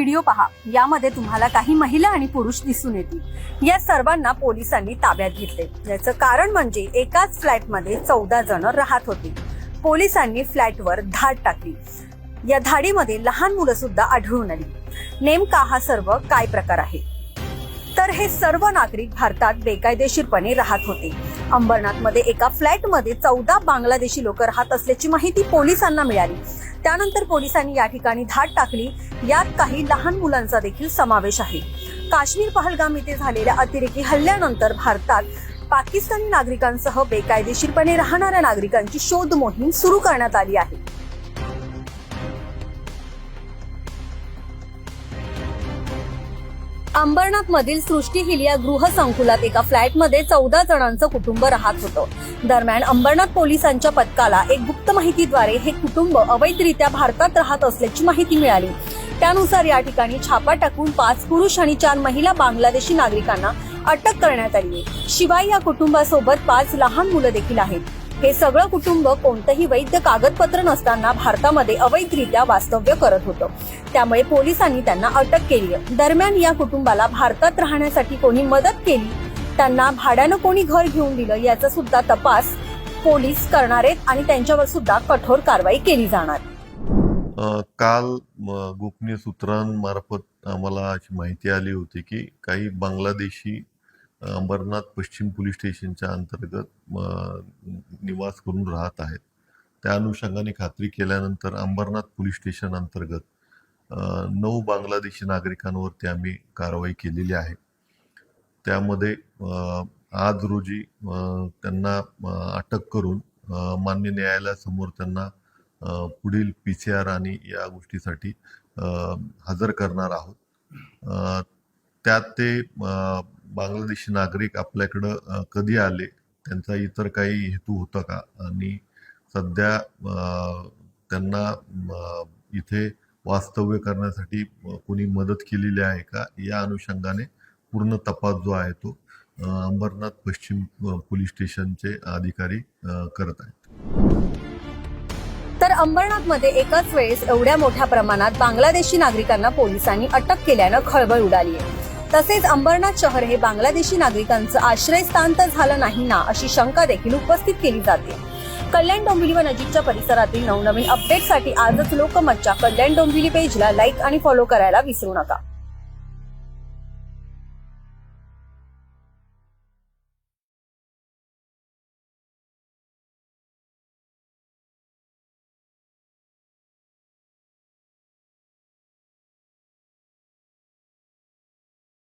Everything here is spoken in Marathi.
व्हिडिओ पहा. यामध्ये तुम्हाला काही महिला आणि पुरुष दिसून येतील. या सर्वांना पोलिसांनी ताब्यात घेतले. याचं कारण म्हणजे एकाच फ्लॅटमध्ये चौदा जण राहत होते. पोलिसांनी फ्लॅटवर धाड टाकली. या धाडीमध्ये लहान मुलं सुद्धा आढळून आली. नेमका हा सर्व काय प्रकार आहे? तर हे सर्व नागरिक भारतात बेकायदेशीरपणे राहत होते. अंबरनाथमध्ये एका फ्लॅटमध्ये चौदा बांगलादेशी लोक राहत असल्याची माहिती पोलिसांना मिळाली. त्यानंतर पोलिसांनी या ठिकाणी धाड टाकली. यात काही लहान मुलांचा देखील समावेश आहे. काश्मीर पहलगाम येथे झालेल्या अतिरेकी हल्ल्यानंतर भारतात पाकिस्तानी नागरिकांसह बेकायदेशीरपणे राहणाऱ्या नागरिकांची शोध मोहीम सुरू करण्यात आली आहे. अंबरनाथ मधील सृष्टी हिल या गृहसंकुलात एका फ्लॅटमध्ये चौदा जणांचं कुटुंब राहत होतं. दरम्यान अंबरनाथ पोलिसांच्या पथकाला एक गुप्त माहितीद्वारे हे कुटुंब अवैधरित्या भारतात राहत असल्याची माहिती मिळाली. त्यानुसार या ठिकाणी छापा टाकून पाच पुरुष आणि चार महिला बांगलादेशी नागरिकांना अटक करण्यात आली आहे. शिवाय या कुटुंबासोबत पाच लहान मुलं देखील आहेत. हे सगळं कुटुंब कोणतंही वैध कागदपत्र नसताना भारतामध्ये अवैधरित्या वास्तव्य करत होतं. त्यामुळे पोलिसांनी त्यांना अटक केली दरम्यान या कुटुंबाला भारतात राहण्यासाठी कोणी मदत केली? त्यांना भाड्यानं कोणी घर घेऊन दिलं? याचा सुद्धा तपास पोलीस करणार आहेत आणि त्यांच्यावर सुद्धा कठोर कारवाई केली जाणार. काल गोपनीय सूत्रांमार्फत आम्हाला अशी माहिती आली होती की काही बांगलादेशी अंबरनाथ पश्चिम पोलीस स्टेशनच्या अंतर्गत म, निवास करून राहत आहेत. त्या अनुषंगाने खात्री केल्यानंतर अंबरनाथ पोलीस स्टेशन अंतर्गत नऊ बांगलादेशी नागरिकांवरती आम्ही कारवाई केलेली आहे. त्यामध्ये आज रोजी त्यांना अटक करून मान्य न्यायालयासमोर त्यांना पुढील पी सी आर आणि या गोष्टीसाठी हजर करणार आहोत. त्यात ते बांगलादेशी नागरिक आपल्याकडं कधी आले? त्यांचा इतर काही हेतू होता का? आणि सध्या त्यांना इथे वास्तव्य करण्यासाठी कोणी मदत केलेली आहे का? या अनुषंगाने पूर्ण तपास जो आहे तो अंबरनाथ पश्चिम पोलीस स्टेशनचे अधिकारी करत आहेत. तर अंबरनाथमध्ये एकाच वेळेस एवढ्या मोठ्या प्रमाणात बांगलादेशी नागरिकांना पोलिसांनी अटक केल्यानं खळबळ उडाली आहे. तसेच अंबरनाथ शहर हे बांगलादेशी नागरिकांचं आश्रयस्थान तर झालं नाही ना अशी शंका देखील उपस्थित केली जाते. कल्याण डोंबिवली व नजीकच्या परिसरातील नवनवीन अपडेटसाठी आजच लोकमतच्या कल्याण डोंबिवली पेजला लाईक आणि फॉलो करायला विसरू नका.